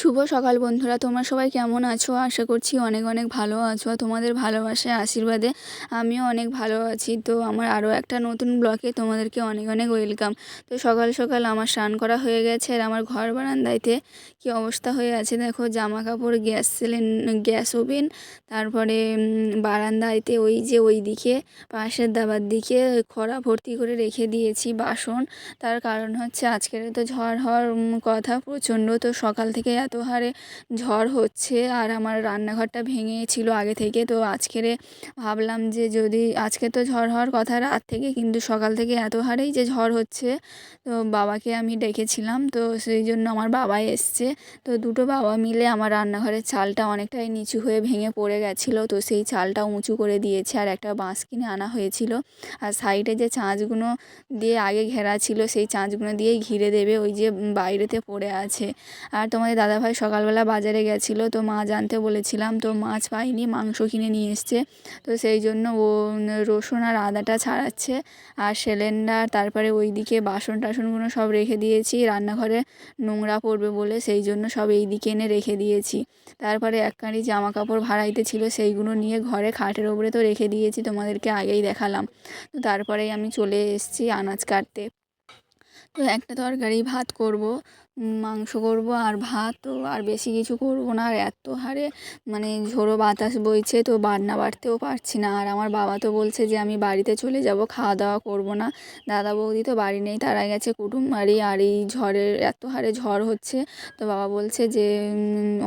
শুভ সকাল বন্ধুরা, তোমরা সবাই কেমন আছো? আশা করছি অনেক অনেক ভালো আছো তোমাদের ভালোবাসায় আশীর্বাদে আমিও অনেক ভালো আছি। তো আমার আরও একটা নতুন ব্লগে তোমাদেরকে অনেক অনেক ওয়েলকাম। তো সকাল সকাল আমার স্নান করা হয়ে গেছে আর আমার ঘর বারান্দাইতে কী অবস্থা হয়ে আছে দেখো জামা কাপড় গ্যাস সিলিন, গ্যাস ওভেন, তারপরে বারান্দাইতে ওই যে ওই দিকে পাশের দাবার দিকে খরা ভর্তি করে রেখে দিয়েছি বাসন। তার কারণ হচ্ছে আজকের তো ঝড় হওয়ার কথা প্রচণ্ড। তো সকাল থেকে এত হারে ঝড় হচ্ছে আর আমার রান্নাঘরটা ভেঙেছিল আগে থেকে। তো আজকের ভাবলাম যে যদি আজকে তো ঝড় হওয়ার কথা রাত থেকে, কিন্তু সকাল থেকে এত হারেই যে ঝড় হচ্ছে, তো বাবাকে আমি ডেকেছিলাম। তো সেই জন্য আমার বাবা এসছে। তো দুটো বাবা মিলে আমার রান্নাঘরের চালটা অনেকটাই নিচু হয়ে ভেঙে পড়ে গেছিল। তো সেই চালটা উঁচু করে দিয়েছে আর একটা বাঁশ কিনে আনা হয়েছিল। আর সাইডে যে চাঁচগুলো দিয়ে আগে ঘেরা ছিল, সেই চাঁচগুলো দিয়েই ঘিরে দেবে। ওই যে বাইরেতে পড়ে আছে। আর তোমাদের দাদাভাই সকালবেলা বাজারে গেছিল, তো মাছ আনতে বলেছিলাম তো মাছ পাইনি, মাংস কিনে নিয়ে এসছে। তো সেই জন্য ও রসুন আর আদাটা ছাড়াচ্ছে আর সিলিন্ডার, তারপরে ওই দিকে বাসন টাসনগুলো সব রেখে দিয়েছি, রান্নাঘরে নোংরা পড়বে বলে সেই জন্য সব এই দিকে এনে রেখে দিয়েছি। তারপরে এক কাঁড়ি জামা কাপড় ভাড়াইতে ছিল, সেইগুলো নিয়ে ঘরে খাটের ওপরে তো রেখে দিয়েছি, তোমাদেরকে আগেই দেখালাম। তো তারপরেই আমি চলে এসেছি আনাজ কাটতে। তো একটা তরকারি ভাত করব। মাংস করব আর ভাত আর বেশি কিছু করব না। আর এত হারে মানে ঝোড়ো বাতাস বইছে তো রান্না বাড়তেও পারছি না। আর আমার বাবা তো বলছে যে আমি বাড়িতে চলে যাব, খাওয়া দাওয়া করব না। দাদা বৌদি তো বাড়ি নেই, তারা গেছে কুটুম বাড়ি। আর এই ঝড়ের এত হারে ঝড় হচ্ছে, তো বাবা বলছে যে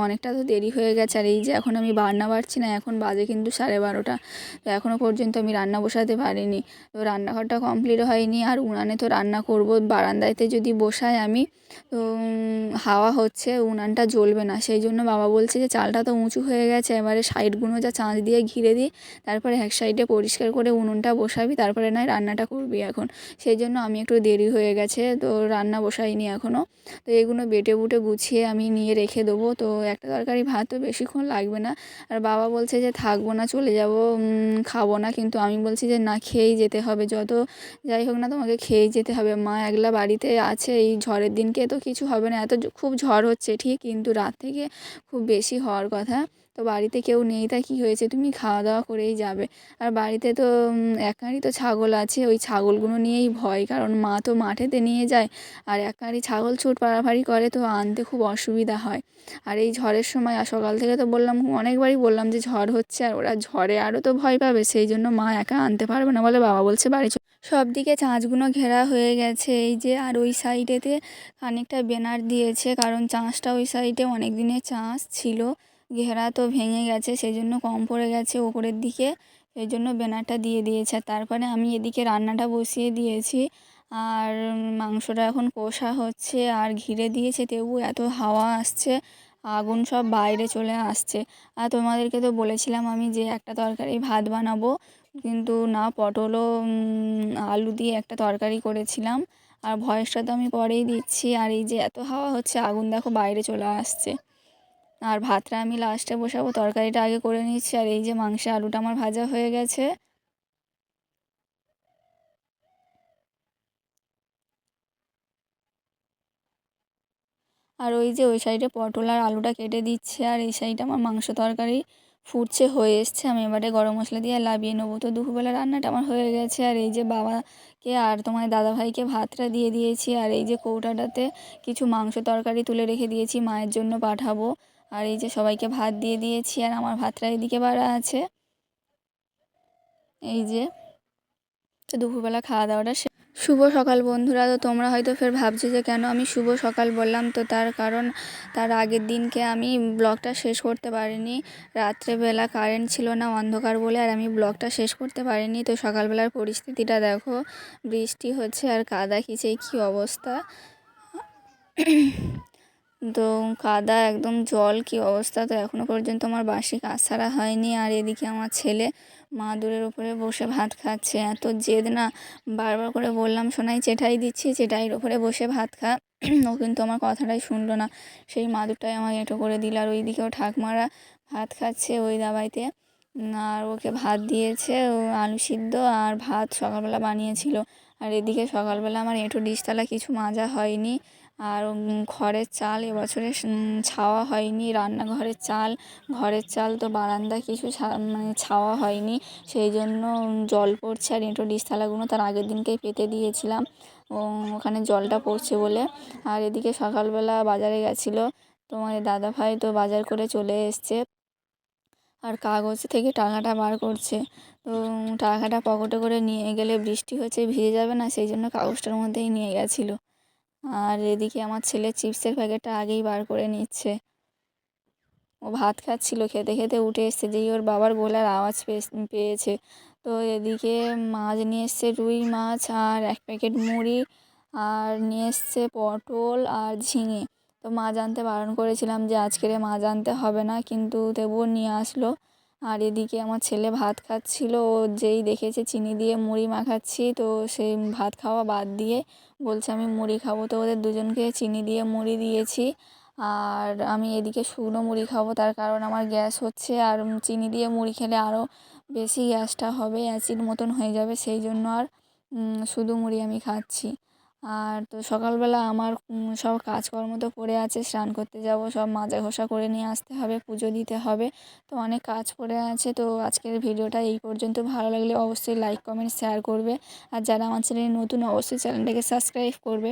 অনেকটা তো দেরি হয়ে গেছে। আর এই যে এখন আমি রান্না বাড়ছি না, এখন বাজে কিন্তু সাড়ে বারোটা। তো এখনও পর্যন্ত আমি রান্না বসাতে পারিনি। তো রান্নাঘরটা কমপ্লিট হয়নি। আর উনানে তো রান্না করব, বারান্দাতে যদি বসাই আমি, তো হাওয়া হচ্ছে, উনানটা জ্বলবে না। সেই জন্য বাবা বলছে যে, চালটা তো উঁচু হয়ে গেছে, এবারে সাইডগুলো যা চাঁচ দিয়ে ঘিরে দিই, তারপরে এক সাইডে পরিষ্কার করে উনুনটা বসাবি, তারপরে নয় রান্নাটা করবি এখন। সেই জন্য আমি একটু দেরি হয়ে গেছে, তো রান্না বসাইনি এখনও তো এগুলো বেটে বুটে গুছিয়ে আমি নিয়ে রেখে দেবো। তো একটা তরকারি ভাত তো বেশিক্ষণ লাগবে না। আর বাবা বলছে যে, থাকব না, চলে যাব খাব না। কিন্তু আমি বলছি যে, না, খেয়েই যেতে হবে। যত যাই হোক না তোমাকে খেয়েই যেতে হবে। মা একলা বাড়িতে আছে, এই ঝড়ের দিনকে তো কিছু হবে না। এত খুব ঝড় হচ্ছে, ঠিক? কিন্তু রাত থেকে খুব বেশি হওয়ার কথা। তো বাড়িতে কেউ নেই, তা কী হয়েছে? তুমি খাওয়া দাওয়া করেই যাবে। আর বাড়িতে তো একারই তো ছাগল আছে। ওই ছাগলগুলো নিয়েই ভয়, কারণ মা তো মাঠেতে নিয়ে যায়। আর একারই ছাগল ছুট পাড়াপাড়ি করে, তো আনতে খুব অসুবিধা হয়। আর এই ঝড়ের সময় সকাল থেকে তো বললাম, অনেকবারই বললাম যে ঝড় হচ্ছে, আর ওরা ঝড়ে আরও তো ভয় পাবে। সেই জন্য মা একা আনতে পারবে না বলে বাবা বলছে, বাড়ি সব দিকে চাঁচগুলো ঘেরা হয়ে গেছে। এই যে, আর ওই সাইডেতে খানিকটা ব্যানার দিয়েছে, কারণ চাঁচটা ওই সাইডে অনেক দিনের চাঁচ ছিল। ঘেরা তো ভেঙে গেছে সেই জন্য কম পড়ে গেছে ওপরের দিকে। সেই জন্য ব্যানারটা দিয়ে দিয়েছে। তারপরে আমি এদিকে রান্নাটা বসিয়ে দিয়েছি। আর মাংসটা এখন কষা হচ্ছে, আর ঘিরে দিয়েছে, তবু, এত হাওয়া আসছে, আগুন সব বাইরে চলে আসছে। আর তোমাদেরকে তো বলেছিলাম আমি যে একটা তরকারি ভাত বানাবো। কিন্তু না, পটলও আলু দিয়ে একটা তরকারি করেছিলাম। আর ভয়েসটা তো আমি পরেই দিচ্ছি। আর এই যে এত হাওয়া হচ্ছে, আগুন দেখো বাইরে চলে আসছে। আর ভাতটা আমি লাস্টে বসাবো, তরকারিটা আগে করে নিচ্ছি। আর এই যে মাংসে আলুটা আমার ভাজা হয়ে গেছে। আর ওই যে ওই সাইডে পটল আর আলুটা কেটে দিচ্ছে। আর এই সাইডে আমার মাংস তরকারি। ফুটছে, হয়ে এসছে। আমি এবারে গরম মশলা দিয়ে লাবিয়ে নেব। তো দুপুরবেলা রান্নাটা আমার হয়ে গেছে। আর এই যে বাবাকে আর তোমার দাদাভাইকে ভাতটা দিয়ে দিয়েছি। আর এই যে কৌটাটাতে কিছু মাংস তরকারি তুলে রেখে দিয়েছি, মায়ের জন্য পাঠাবো। আর এই যে সবাইকে ভাত দিয়ে দিয়েছি। আর আমার ভাতটা এদিকে বাড়া আছে। এই যে, তো দুপুরবেলা খাওয়া দাওয়াটা শুভ সকাল বন্ধুরা। তো তোমরা হয়তো ফের ভাবছ যে কেন আমি শুভ সকাল বললাম? তো তার কারণ তার আগের দিনকে আমি ব্লগটা শেষ করতে পারিনি। রাত্রেবেলা কারেন্ট ছিল না অন্ধকার বলে আর আমি ব্লগটা শেষ করতে পারিনি। তো সকালবেলার পরিস্থিতিটা দেখো, বৃষ্টি হচ্ছে আর কাদা খিচেই কী অবস্থা? তো কাদা একদম জল কী অবস্থা? তো এখনও পর্যন্ত আমার বাসি কাজ ছাড়া হয়নি। আর এদিকে আমার ছেলে মাদুরের উপরে বসে ভাত খাচ্ছে। এত জেদ না। বারবার করে বললাম শোনাই চেটাই দিচ্ছি চেটাইয়ের উপরে বসে ভাত খা। ও কিন্তু আমার কথাটাই শুনলো না। সেই মাদুরটাই আমাকে এঁটো করে দিল আর ওইদিকেও ঠাকমারা ভাত খাচ্ছে ওই দাবাইতে। আর ওকে ভাত দিয়েছে আলু সিদ্ধ আর ভাত সকালবেলা বানিয়েছিল। আর এদিকে সকালবেলা আমার এঁটো ডিশতলা কিছু মাজা হয়নি। আর ঘরের চাল এবছরে ছাওয়া হয়নি, রান্নাঘরের চাল, ঘরের চাল তো বারান্দা কিছু মানে ছাওয়া হয়নি। সেই জন্য জল পড়ছে আর এঁটো ডিশ থালাগুলো তার আগের দিনকেই পেতে দিয়েছিলাম। ওখানে জলটা পড়ছে বলে। আর এদিকে সকালবেলা বাজারে গেছিল। তোমার দাদা ভাই তো বাজার করে চলে এসছে। আর কাগজ থেকে টাকাটা বার করছে। তো টাকাটা পকেটে করে নিয়ে গেলে বৃষ্টি হচ্ছে, ভিজে যাবে না, সেই জন্য কাগজটার মধ্যেই নিয়ে গেছিল। আর এদিকে আমার ছেলে চিপসের প্যাকেটটা আগেই বার করে নিচ্ছে। ও ভাত খাচ্ছিল, খেতে খেতে উঠে এসছে, যেই ওর বাবার গলার আওয়াজ পেয়ে- পেয়েছে। তো এদিকে মাছ নিয়ে এসছে রুই মাছ, আর এক প্যাকেট মুড়ি, আর নিয়ে এসছে পটল আর ঝিঙে। তো মাছ আনতে বারণ করেছিলাম যে আজকের মাছ আনতে হবে না, কিন্তু তবুও নিয়ে আসলো। আর এদিকে আমার ছেলে ভাত খাচ্ছিল, ও যেই দেখেছে চিনি দিয়ে মুড়ি মাখাচ্ছি, তো সেই ভাত খাওয়া বাদ দিয়ে বলছে আমি মুড়ি খাব। তো ওদের দুজনকে চিনি দিয়ে মুড়ি দিয়েছি, আর আমি এদিকে শুকনো মুড়ি খাব, তার কারণ আমার গ্যাস হচ্ছে, আর চিনি দিয়ে মুড়ি খেলে আরও বেশি গ্যাসটা হবে, অ্যাসিড মতন হয়ে যাবে, সেই জন্য আর শুধু মুড়ি আমি খাচ্ছি। আর তো সকালবেলা আমার সব কাজকর্ম তো পড়ে আছে, স্নান করতে যাব, সব মাজা ঘষা করে নিয়ে আসতে হবে, পুজো দিতে হবে, তো অনেক কাজ পড়ে আছে, তো আজকের ভিডিওটা এই পর্যন্ত। ভালো লাগলে অবশ্যই লাইক কমেন্ট শেয়ার করবে, আর যারা আমার চ্যানেলে নতুন, অবশ্যই চ্যানেলটাকে সাবস্ক্রাইব করবে।